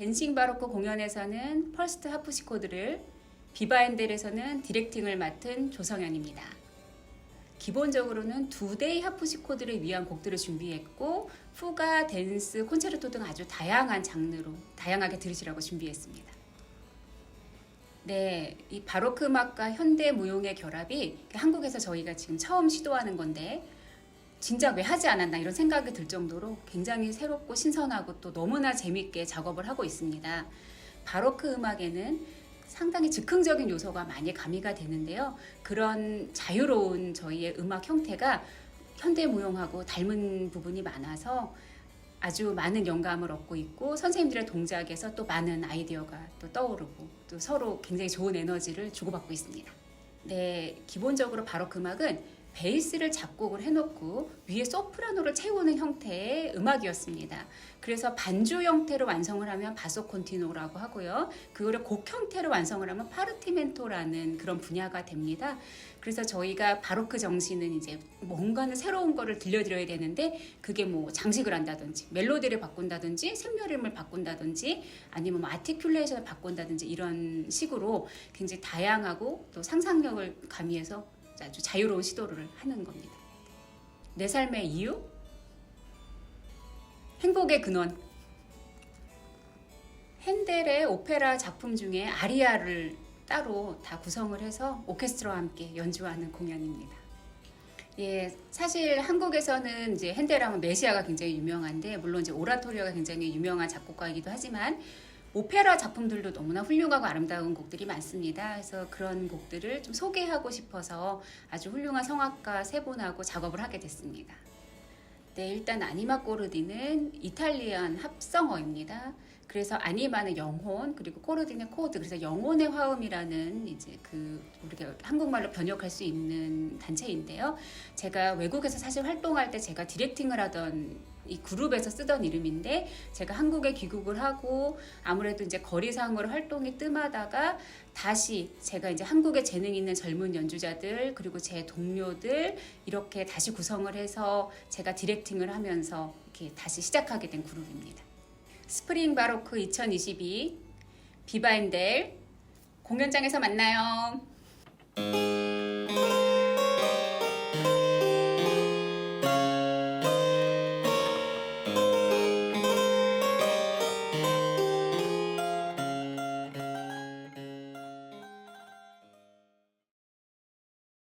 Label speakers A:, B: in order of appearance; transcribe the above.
A: 댄싱 바로크 공연에서는 펄스트 하프시코드를 비바엔델에서는 디렉팅을 맡은 조성현입니다. 기본적으로는 두 대의 하프시코드를 위한 곡들을 준비했고 푸가, 댄스, 콘체르토 등 아주 다양한 장르로 다양하게 들으시라고 준비했습니다. 네, 이 바로크 음악과 현대 무용의 결합이 한국에서 저희가 지금 처음 시도하는 건데 진작 왜 하지 않았나 이런 생각이 들 정도로 굉장히 새롭고 신선하고 또 너무나 재밌게 작업을 하고 있습니다. 바로크 음악에는 상당히 즉흥적인 요소가 많이 가미가 되는데요. 그런 자유로운 저희의 음악 형태가 현대 무용하고 닮은 부분이 많아서 아주 많은 영감을 얻고 있고 선생님들의 동작에서 또 많은 아이디어가 또 떠오르고 또 서로 굉장히 좋은 에너지를 주고받고 있습니다. 네, 기본적으로 바로크 음악은 베이스를 작곡을 해놓고 위에 소프라노를 채우는 형태의 음악이었습니다. 그래서 반주 형태로 완성을 하면 바소 콘티노라고 하고요. 그거를 곡 형태로 완성을 하면 파르티멘토라는 그런 분야가 됩니다. 그래서 저희가 바로크 정신은 이제 뭔가는 새로운 거를 들려드려야 되는데 그게 뭐 장식을 한다든지 멜로디를 바꾼다든지 샘요림을 바꾼다든지 아니면 뭐 아티큘레이션을 바꾼다든지 이런 식으로 굉장히 다양하고 또 상상력을 가미해서 아주 자유로운 시도를 하는 겁니다. 내 삶의 이유? 행복의 근원. 핸델의 오페라 작품 중에 아리아를 따로 다 구성을 해서 오케스트라와 함께 연주하는 공연입니다. 예, 사실 한국에서는 이제 핸델하면 메시아가 굉장히 유명한데 물론 이제 오라토리오가 굉장히 유명한 작곡가이기도 하지만 오페라 작품들도 너무나 훌륭하고 아름다운 곡들이 많습니다. 그래서 그런 곡들을 좀 소개하고 싶어서 아주 훌륭한 성악가 세 분하고 작업을 하게 됐습니다. 네, 일단 아니마 꼬르디는 이탈리안 합성어입니다. 그래서 아니마는 영혼 그리고 코르디는 코드 그래서 영혼의 화음이라는 이제 그 우리가 한국말로 번역할 수 있는 단체인데요. 제가 외국에서 사실 활동할 때 제가 디렉팅을 하던 이 그룹에서 쓰던 이름인데 제가 한국에 귀국을 하고 아무래도 이제 거리상으로 활동이 뜸하다가 다시 제가 이제 한국에 재능 있는 젊은 연주자들 그리고 제 동료들 이렇게 다시 구성을 해서 제가 디렉팅을 하면서 이렇게 다시 시작하게 된 그룹입니다. 스프링 바로크 2022 비바인델 공연장에서 만나요.